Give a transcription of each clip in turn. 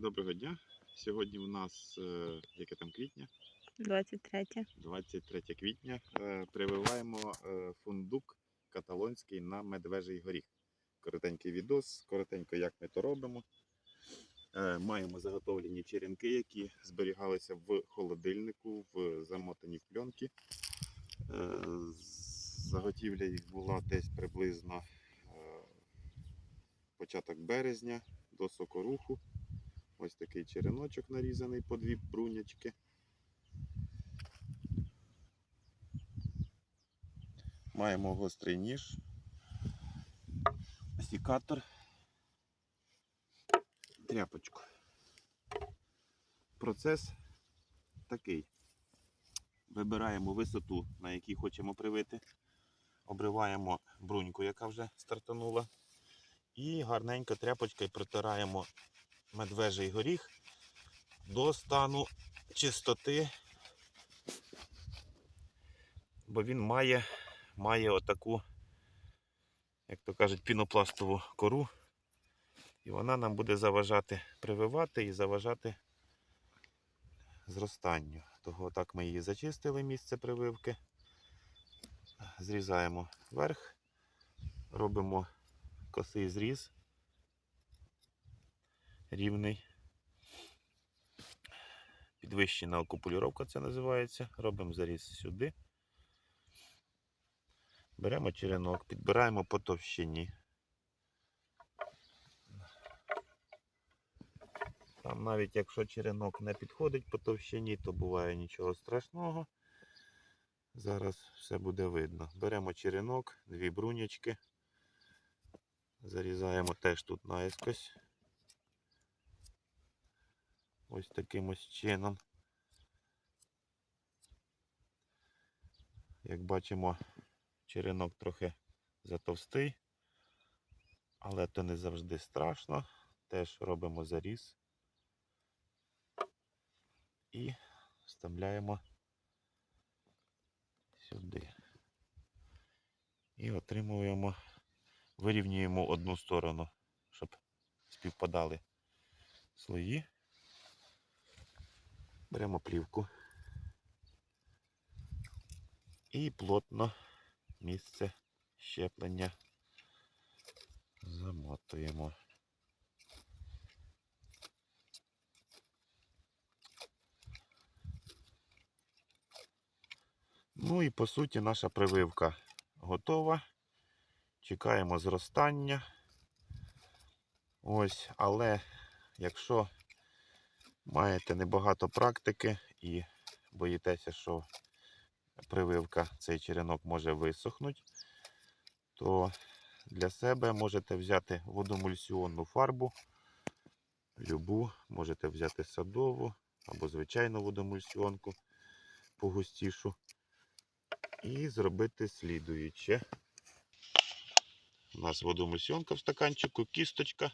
Доброго дня. Сьогодні у нас е, яке там квітня, 23. 23 квітня. Е, Прививаємо е, фундук каталонський на медвежий горіх. Коротенький відос, коротенько, як ми то робимо. Маємо заготовлені черенки, які зберігалися в холодильнику, в замотані в пленки. Заготівля їх була десь приблизно початок березня до сокоруху. Ось такий череночок нарізаний по дві брунячки. Маємо гострий ніж, сікатор, тряпочку. Процес такий. Вибираємо висоту, на якій хочемо привити. Обриваємо бруньку, яка вже стартанула. І гарненько тряпочкою протираємо медвежий горіх до стану чистоти, бо він має, має отаку, як то кажуть, пінопластову кору. І вона нам буде заважати прививати і заважати зростанню. Того так ми її зачистили місце прививки. Зрізаємо верх, робимо косий зріз рівний. Підвищена окупулюровка це називається. Робимо заріз сюди. Беремо черенок, підбираємо по товщині. Там навіть якщо черенок не підходить по товщині, то буває нічого страшного. Зараз все буде видно. Беремо черенок, дві брунячки. Зарізаємо теж тут наискось. Ось таким ось чином. Як бачимо, черенок трохи затовстий, але то не завжди страшно. Теж робимо заріз і вставляємо сюди. І отримуємо, вирівнюємо одну сторону, щоб співпадали слої. Беремо плівку і плотно місце щеплення замотуємо. Ну і по суті наша прививка готова. Чекаємо зростання. Ось, але якщо маєте небагато практики і боїтеся, що прививка цей черенок може висохнути, то для себе можете взяти водомульсіонну фарбу, любу, можете взяти садову або звичайну водомульсіонку погустішу і зробити слідуюче. У нас водомульсіонка в стаканчику, кісточка,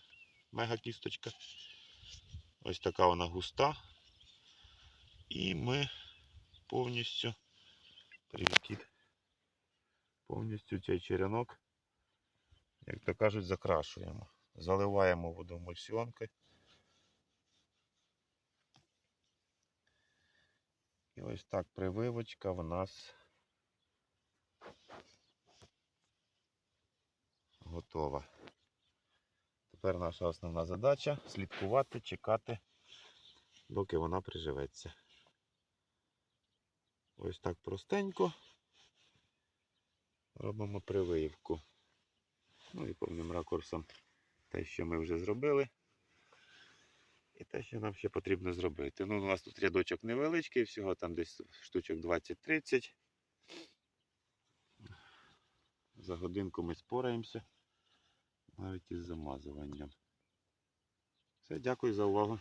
мега кісточка. Ось така вона густа. І ми повністю привіт, повністю цей черенок, як то кажуть, закрашуємо. Заливаємо водоемульсіонкою. І ось так прививочка в нас готова. Тепер наша основна задача слідкувати, чекати, доки вона приживеться. Ось так простенько робимо прививку. Ну і повним ракурсом те, що ми вже зробили. І те, що нам ще потрібно зробити. Ну, у нас тут рядочок невеличкий, всього там десь штучок 20-30. За годинку ми спораємося навіть із замазуванням. Все, дякую за увагу.